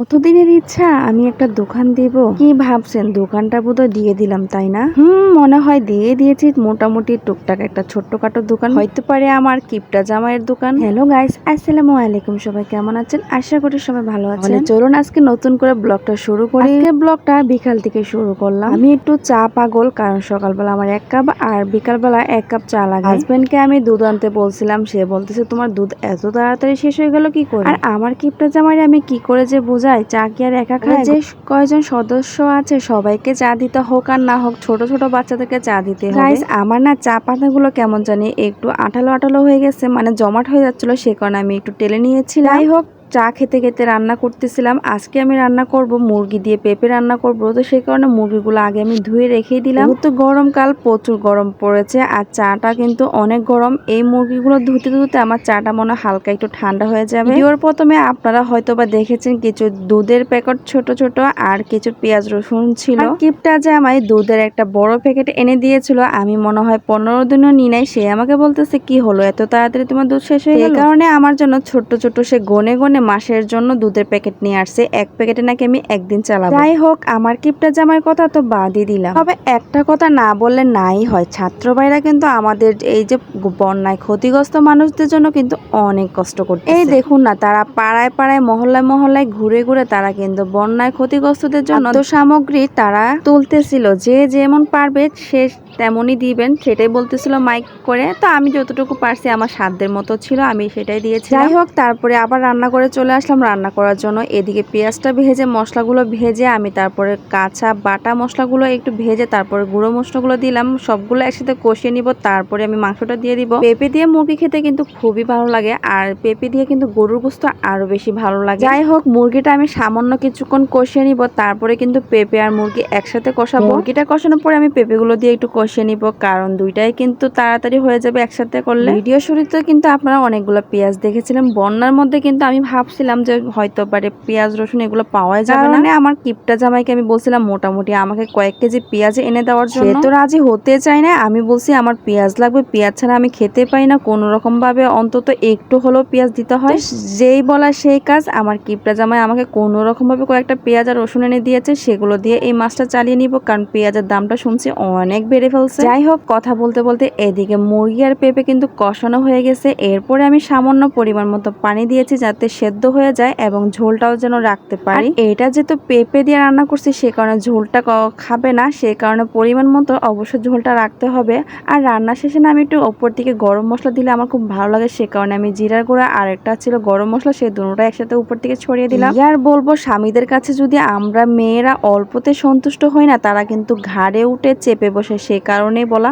কতদিনের ইচ্ছা? আমি একটা দোকান দেব। কি ভাবছেন? দোকানটা বোধহয় দিয়ে দিলাম তাই না? হুম মনে হয় দিয়ে দিয়েছি। মোটামুটি টুকটাক একটা ছোট্টখাটো দোকান। হয়তো পারে আমার কিপটা জামাইয়ের দোকান। হ্যালো গাইস আসসালামু আলাইকুম। সবাই কেমন আছেন? আশা করি সবাই ভালো আছেন। চলুন আজকে নতুন করে ব্লগটা শুরু করি। আজকের ব্লগটা বিকাল থেকে শুরু করলাম। আমি একটু চা পাগল কারণ সকালবেলা আমার এক কাপ আর বিকালবেলা এক কাপ চা লাগে। হাজবেন্ডকে আমি দুধ আনতে বলছিলাম। সে বলতেছে তোমার দুধ এত তাড়াতাড়ি শেষ হয়ে গেল কি করে? আর আমার কিপটা জামাইরে আমি কি করে যে বোঝাই চা কি আর একা খায়? যে কয়জন সদস্য আছে সবাইকে চা দিতে হোক আর না হোক ছোট ছোট বাচ্চাদেরকে চা দিতে হবে। Guys, আমার না চা পাতাগুলো কেমন জানি একটু আঠালো আঠালো হয়ে গেছে মানে জমাট হয়ে যাচ্ছিল সে কারণে আমি একটু টেলে নিয়েছিলাম। যাই হোক চা খেতে খেতে রান্না করতেছিলাম। আজকে আমি রান্না করব মুরগি দিয়ে পেঁপে রান্না করব। তো সেই কারণে মুরগিগুলো আগে আমি ধুয়ে রেখেই দিলাম। তো গরমকাল প্রচুর গরম পড়েছে আর চাটা কিন্তু অনেক গরম। এই মুরগিগুলো ধুতে ধুতে আমার চাটা মনে হালকা একটু ঠান্ডা হয়ে যাবে। ভিডিওর প্রথমে আপনারা হয়তো বা দেখেছেন কিছু দুধের প্যাকেট ছোট ছোট আর কিছু পেঁয়াজ রসুন ছিল। কিপটা যে আমায় দুধের একটা বড় প্যাকেট এনে দিয়েছিল আমি মনে হয় পনেরো দিনও নি নাই। সে আমাকে বলতেছে কি হলো? এত তাড়াতাড়ি তোমার দুধ শেষ হয়ে গেল? কারণে আমার জন্য ছোট্ট ছোট্ট সে গনে গনে মাসের জন্য দুধের প্যাকেট নিয়ে আসছে। এক প্যাকেটে নাকি আমি একদিন চালাবো। যাই হোক, আমার কিপটা জামার কথা তো বাদই দিলাম। তবে একটা কথা না বললে নাই হয়। ছাত্র ভাইরা কিন্তু আমাদের এই যে বন্যায় ক্ষতিগ্রস্ত মানুষদের জন্য কিন্তু অনেক কষ্ট করছে এই দেখুন না, তারা পাড়ায় পাড়ায়, মহল্লায় মহল্লায়, ঘুরে ঘুরে তারা কিন্তু বন্যায় ক্ষতিগ্রস্তদের জন্য সামগ্রী তারা তুলতেছিল। যে যেমন পারবে, সে তেমনই দিবেন সেটাই বলতেছিল মাইক করে। তো আমি যতটুকু পারছি আমার সাধ্যের মতো ছিল আমি সেটাই দিয়েছি যাই হোক তারপরে আবার রান্না করে চলে আসলাম। রান্না করার জন্য এদিকে পেঁয়াজটা ভেজে মশলাগুলো ভেজে আমি তারপরে কাঁচা বাটা মশলাগুলো একটু ভেজে তারপরে গুঁড়ো মশলাগুলো দিলাম। সবগুলো একসাথে কষিয়ে নিব তারপরে আমি মাংসটা দিয়ে দিব। পেঁপে দিয়ে মুরগি খেতে কিন্তু খুবই ভালো লাগে আর পেঁপে দিয়ে কিন্তু গরুর গোস্ত আরও বেশি ভালো লাগে। যাই হোক মুরগিটা আমি সামান্য কিছুক্ষণ কষিয়ে নিব তারপরে কিন্তু পেঁপে আর মুরগি একসাথে কষাবো। মুরগিটা কষানোর পরে আমি পেঁপেগুলো দিয়ে একটু কষিয়ে নিব কারণ দুইটাই কিন্তু তাড়াতাড়ি হয়ে যাবে একসাথে করলে। ভিডিও শুরুতে কিন্তু আপনারা অনেকগুলো পেঁয়াজ দেখেছিলেন বন্যার মধ্যে কিন্তু আমি ভাবছিলাম যে হয়তো পারে পেঁয়াজ রসুন এগুলো পাওয়া যাবে না। মানে আমার কিপটা জামাইকে আমি বলছিলাম মোটামুটি আমাকে কয়েক কেজি পেঁয়াজ এনে দেওয়ার জন্য। সে তো রাজি হতে চায় না। আমি বলছি আমার পেঁয়াজ লাগবে পেঁয়াজ ছাড়া আমি খেতে পাই না। কোনো রকম ভাবে অন্তত একটু হলেও পেঁয়াজ দিতে হয়। যেই বলা সেই কাজ আমার কিপটা জামাই আমাকে কোনো রকম ভাবে কয়েকটা পেঁয়াজ আর রসুন এনে দিয়েছে। সেগুলো দিয়ে এই মাছটা চালিয়ে নিব কারণ পেঁয়াজের দামটা শুনছি অনেক বেড়ে ফেলছে? যাই হোক কথা বলতে বলতে এদিকে মুরগি আর পেঁপে কিন্তু কষানো হয়ে গেছে। এরপরে আমি সামান্য পরিমাণ মতো পানি দিয়েছি যাতে সেদ্ধ হয়ে যায় এবং ঝোলটাও যেন রাখতে পারি। এটা যেহেতু পেঁপে দিয়ে রান্না করছি সে কারণে ঝোলটা খাবে না সে কারণে পরিমাণ মতো অবশ্যই ঝোলটা রাখতে হবে। আর রান্না শেষে না আমি একটু ওপর দিকে গরম মশলা দিলে আমার খুব ভালো লাগে সে কারণে আমি জিরার গুঁড়া আর একটা ছিল গরম মশলা সেই দুটোটা একসাথে উপর দিকে ছড়িয়ে দিলাম। আর বলব স্বামীদের কাছে যদি আমরা মেয়েরা অল্পতে সন্তুষ্ট হই না তারা কিন্তু ঘাড়ে উঠে চেপে বসে সে কারণেই বলা